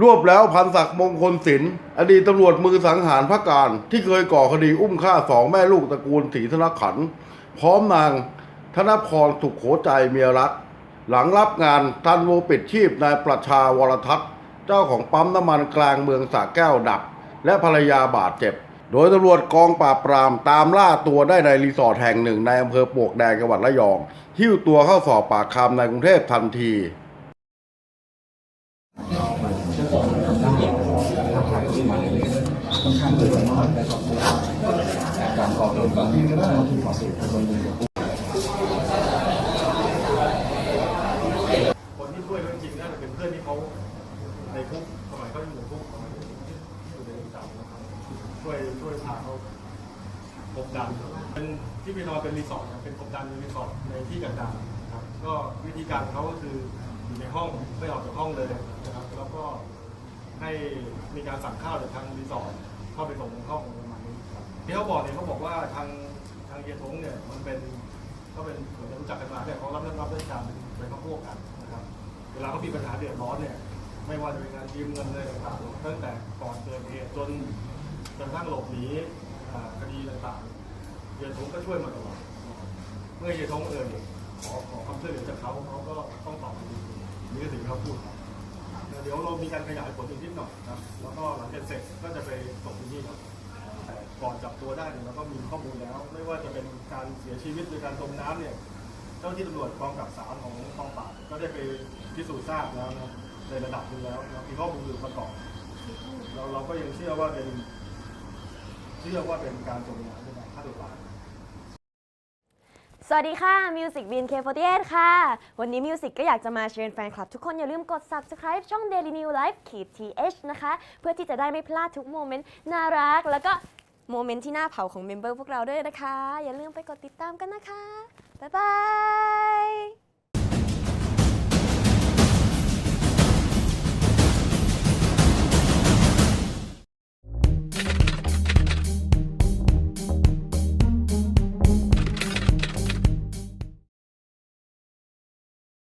รวบแล้วพันศักดิ์มงคลศิลป์อดีตตำรวจมือสังหารพระการ ที่เคยก่อคดีอุ้มฆ่าสองแม่ลูกตระกูลศรีธนขัน พร้อมนางธนพรสุขโขใจเมียรัตหลังรับงานทันโวปิดชีพนายประชาวรทัศน์ เจ้าของปั๊มน้ำมันกลางเมืองสระแก้วดับ และภรรยาบาดเจ็บ โดยตำรวจกองปราบปรามตามล่าตัวได้ในรีสอร์ทแห่งหนึ่งในอำเภอปวกแดงจังหวัดระยอง หิ้วตัวเข้าสอบปากคำในกรุงเทพทันที คนที่ช่วยเขาจริงๆน่าจะเป็นเพื่อนที่เขาในคุกสมัยเขาอยู่ในคุกสมัยอยู่ในเรือนจำนะครับช่วยช่วยพาเขากบดันเป็นที่ไปนอนเป็นรีสอร์ทเป็นกบดันรีสอร์ทในที่ต่างๆนครับก็วิธีการเขาก็คืออยู่ในห้องไม่ออกจากห้องเลย ก็ให้มีการสั่งข้าวจากทางรีสอร์ทเข้าไปส่งในห้องประมาณนี้ครับที่เขาบอกเนี่ยเขาบอกว่าทางทางเฮียทงเนี่ยมันเป็นก็เป็นเหมือนจะรู้จักกันมาเนี่ยเขารับรับราชการเป็นครอบครัวกกันนะครับ เวลาเขามีปัญหาเดือดร้อนเนี่ย ไม่ว่าจะเป็นการยืมเงินอะไรต่างๆตั้งแต่ก่อนเกิดเหตุจนจนกระทั่งหลบหนีคดีต่างๆเฮียทงก็ช่วยมาตลอดเมื่อเฮียทงเอ่ยขอขอความช่วยเหลือจากเขาเขาก็ต้องตอบทันทีนี่ก็สิ่งที่เขาพูดครับ เดี๋ยวเรามีการขยายผลอีกนิดหน่อยครับแล้วก็หลังจากเสร็จก็จะไปส่งที่นี่ครับแต่ก่อนจับตัวได้เนี่ยเราก็มีข้อมูลแล้ว ไม่ว่าจะเป็นการเสียชีวิตหรือการจมน้ำเนี่ยเจ้าที่ตำรวจกองกับสามของกองปราบก็ได้ไปพิสูจน์ทราบแล้วนะในระดับหนึงแล้วนะมีข้อมูลอยู่ประกอบเราเราก็ยังเชื่อว่าเป็นเชื่อว่าเป็นการจมน้ำเป็นการฆ่าตัวตาย สวัสดีค่ะ Music Bean K48 ค่ะ วันนี้ Music ก็อยากจะมาเชิญแฟนคลับทุกคนอย่าลืมกด Subscribe ช่อง Daily New Life ขีด th นะคะ เพื่อที่จะได้ไม่พลาดทุกโมเมนต์น่ารัก แล้วก็โมเมนต์ที่น่าเผาของเมมเบอร์พวกเราด้วยนะคะ อย่าลืมไปกดติดตามกันนะคะ บ๊ายบาย